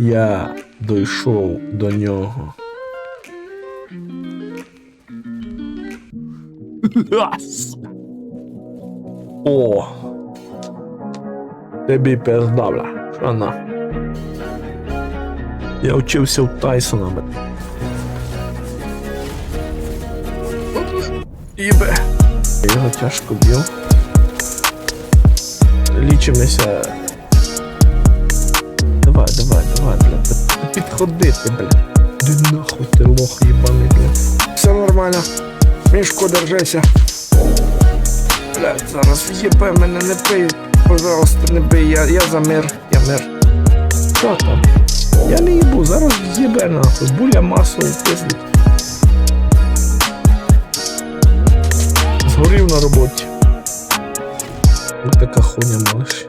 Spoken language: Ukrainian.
Я дійшов до нього. О! Тобі пизда, бля. Що на? Я вчився у Тайсона, бля. Ібе. Я його тяжко б'ю. Лічимося. Та ти, бля. Де нахуй ти лох їбаний, бля. Все нормально. Мішко, держися. Блядь, зараз в'єбе мене не пий. Пожалуйста, не бий, я, я за мир, я мир. Що там? Я не їбу, зараз з'єбе нахуй. Буля масою пиздить. Згорів на роботі. Ось така хуйня малиш.